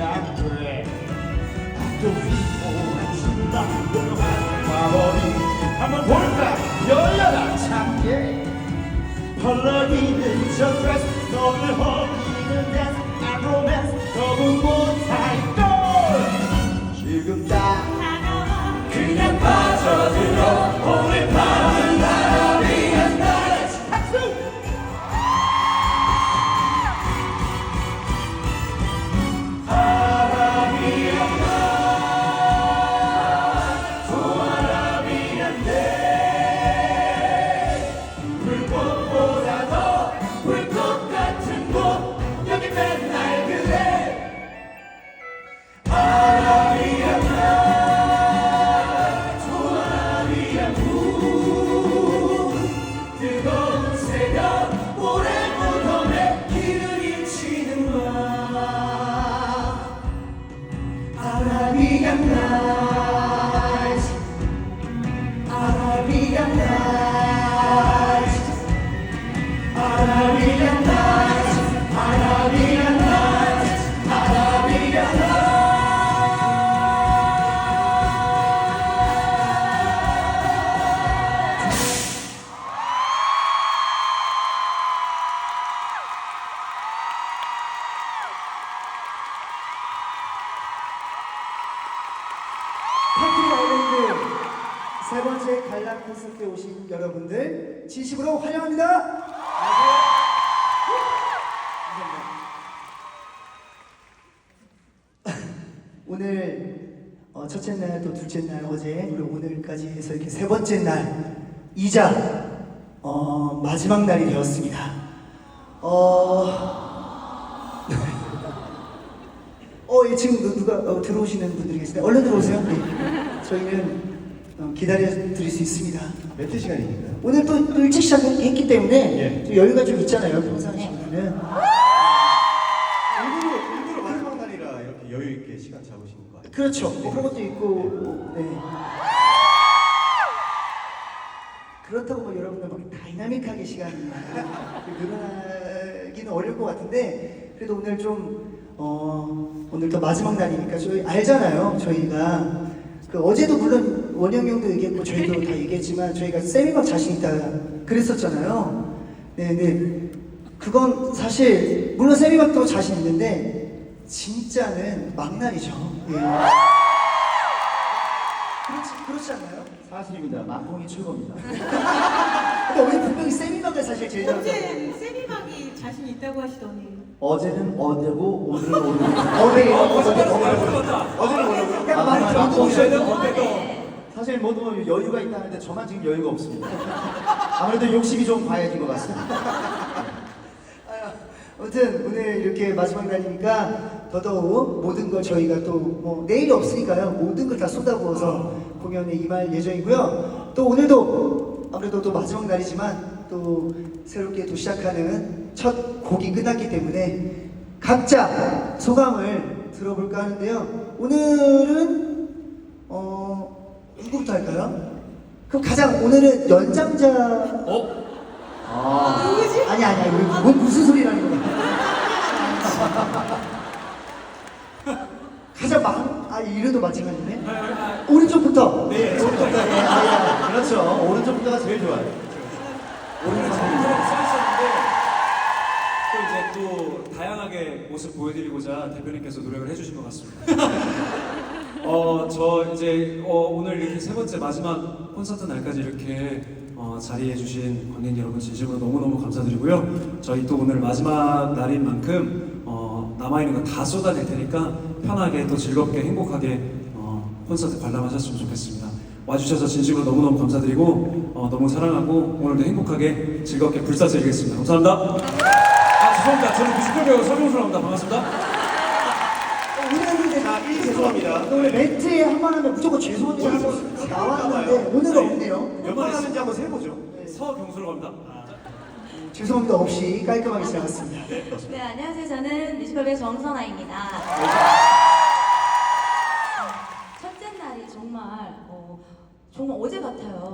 담배 또 피곤해진다 마법이 한번 볼까 열려라 참게 펄럭이는 저 드레스 너를 허기는 댄스 아로맨스 더군 보 세 번째 관람 콘서트에 오신 여러분들 진심으로 환영합니다. 오늘 어, 첫째 날, 또 둘째 날, 어제 그리고 오늘까지 해서 이렇게 세 번째 날 이자 어, 마지막 날이 되었습니다. 어, 어, 예, 지금 누- 누가 어, 들어오시는 분들이 계신데 얼른 들어오세요. 네. 저희는 어, 기다려 드릴 수 있습니다. 몇 시간이니까? 오늘 또, 또 일찍 시작했기 때문에 예. 좀 여유가 좀 있잖아요. 평상시에는. 일부러 일부러 마지막 날이라 이렇게 여유 있게 시간 잡으신 거 아니에요? 그렇죠. 뭐 그런 것도 있고, 네. 그렇다고 뭐 여러분들 막 다이나믹하게 시간이 늘어나기는 어려울 것 같은데 그래도 오늘 좀 어, 오늘 또 마지막 날이니까 저희 알잖아요. 저희가 그 어제도 물론 원영 형도 얘기했고 저희도 다 얘기했지만 저희가 세미막 자신 있다 그랬었잖아요. 네, 근데 그건 사실 물론 세미막도 자신 있는데 진짜는 막날이죠. 예. 그렇지 그렇지 않나요? 사실입니다. 막공이 최고입니다. 근데 어제 분명히 세미막을 사실 제일 잘하잖 어제 세미막이 자신 있다고 하시더니 어제는 어제고 오늘은 오늘. 어제 어제 어제는 뭐라고요? 그냥 많이 들어도 오셔야 돼요. 사실 모두 여유가 있다는데 저만 지금 여유가 없습니다. 아무래도 욕심이 좀 과해진 것 같습니다. 아무튼 오늘 이렇게 마지막 날이니까 더더욱 모든 걸 저희가 또 뭐 내일이 없으니까요 모든 걸 다 쏟아부어서 공연에 임할 예정이고요 또 오늘도 아무래도 또 마지막 날이지만 또 새롭게 또 시작하는 첫 곡이 끝났기 때문에 각자 소감을 들어볼까 하는데요 오늘은 어 누구부터 할까요? 그럼 가장 오늘은 연장자 어? 아, 누구지? 아니 아니 아니 뭐, 뭐 무슨 소리라는 거야? 가장 막, 아 이래도 마찬가지네. 오른쪽부터. 네, 오른쪽부터. 예, 아, 예. 그렇죠. 오른쪽부터가 제일 좋아요. 오늘 서 있었는데 또 이제 또 다양하게 모습 보여드리고자 대표님께서 노력을 해주신 것 같습니다. 어, 저 이제 어, 오늘 이렇게 세 번째 마지막 콘서트 날까지 이렇게 어, 자리해주신 관객 여러분 진심으로 너무너무 감사드리고요. 저희 또 오늘 마지막 날인 만큼 어, 남아있는 거 다 쏟아낼 테니까 편하게 또 즐겁게 행복하게 어, 콘서트 관람하셨으면 좋겠습니다. 와주셔서 진심으로 너무너무 감사드리고 어, 너무 사랑하고 오늘도 행복하게 즐겁게 불사드리겠습니다. 감사합니다. 아 죄송합니다. 저는 뮤지컬 배우 서경수라고 합니다. 반갑습니다. 일 죄송합니다. 오늘 멘트에 한 번 하면 무조건 죄송한 줄 알고 나왔는데 오늘은 없네요. 몇 번 하는지 한번 세보죠. 서경수라고 합니다. 죄송합니다 없이 깔끔하게 시작했습니다. 네, 안녕하세요. 저는 뮤지컬 배우 정선아입니다. 첫째 날이 정말 어, 정말 어제 같아요.